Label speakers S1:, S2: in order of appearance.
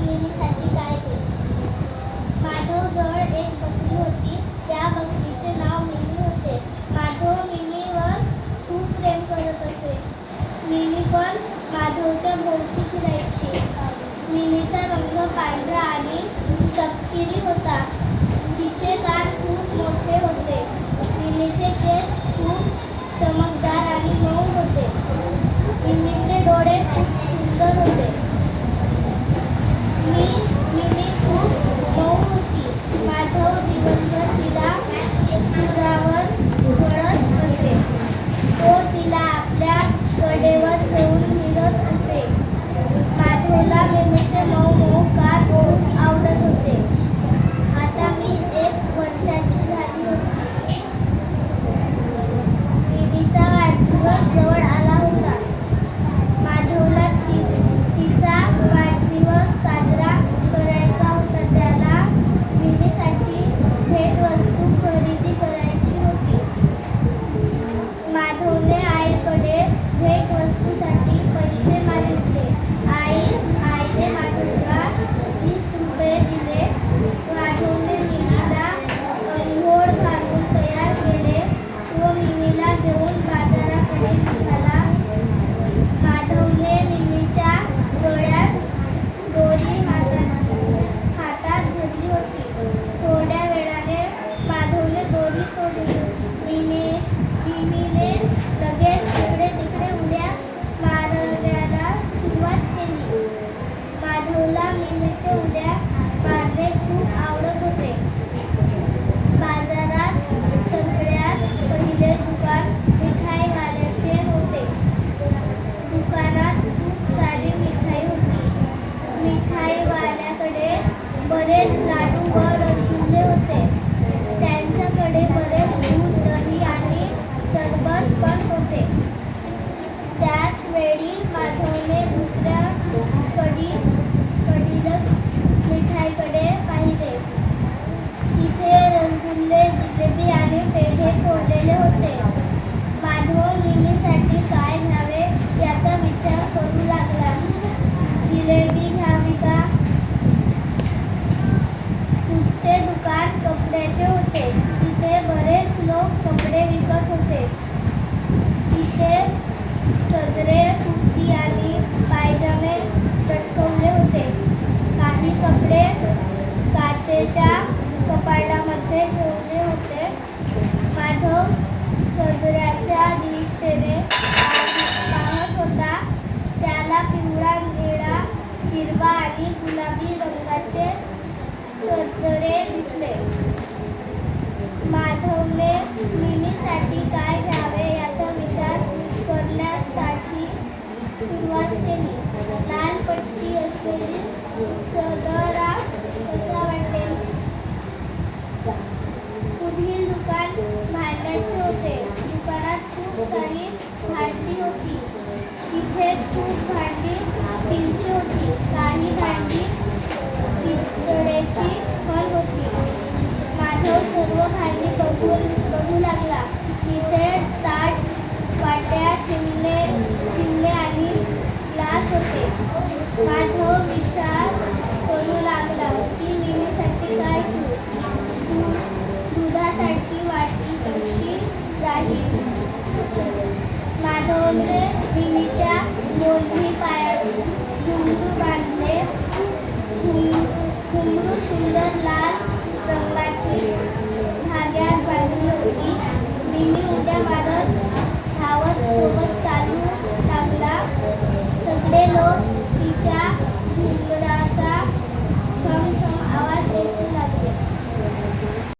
S1: मिनीसाठी काय केले माधवजवळ एक बकरी होती. त्या बकरीचे नाव मिनी होते. माधव मिनीवर खूप प्रेम करत असे. मिनी पण माधवच्या भोवती फिरायची. मिनीचा रंग पांढरा आणि तपकिरी होता. तिचे कान खूप मोठे होते. मिनीचे केस खूप चमकदार आणि मऊ होते. मिनीचे डोळे खूप सुंदर होते. I Good. बरेच लाडू व रसगुल्ले होते. त्यांच्याकडे बरेच दूध दही आणि सरबत पण होते. त्याच वेळी माधवने दुसऱ्या कडी कडील मिठाईकडे पाहिले तिथे रसगुल्ले जिलेबी आणि पेढे ठेवलेले होते माधव मिनीसाठी काय घ्यावे याचा विचार करू लागला जिलेबी घ्यावी का पुढचे दुकान कपड्याचे होते तिथे बरेच लोक कपडे विकत होते तिथे सदरे कुर्ती आणि पायजामे लटकवले होते काही कपडे काचेच्या कपाटामध्ये ठेवले होते माधव सदऱ्याच्या दिशेने पाह- पाहत होता त्याला पिवळा निळा हिरवा आणि गुलाबी रंगाचे सदरे दिसले. माधवने मिनीसाठी काय घ्यावे याचा विचार करण्यासाठी सुरुवात केली. लाल पट्टी असलेली सदरा कसा वाटेल? पुढील दुकान भांड्याचे होते. दुकानात खूप सारी भांडी होती. तिथे खूप भांडी स्टीलची होती काही भांडी त्याची भर होती माधव सर्व भांडी बघून बघू लागला. तिथे ताट वाट्या चिमणे चिमणे आणि ग्लास होते. माधव विचार करू लागला की मिनीसाठी काय घेऊ दुधासाठी वाटी कशी राहील माधवने मिनीच्या दोन्ही पायात घुंगरू बांधले. घुंगरू सुंदर लाल रंगाची धाग्यात बांधली होती. दिल्ली उड्या मारत धावत सोबत चालू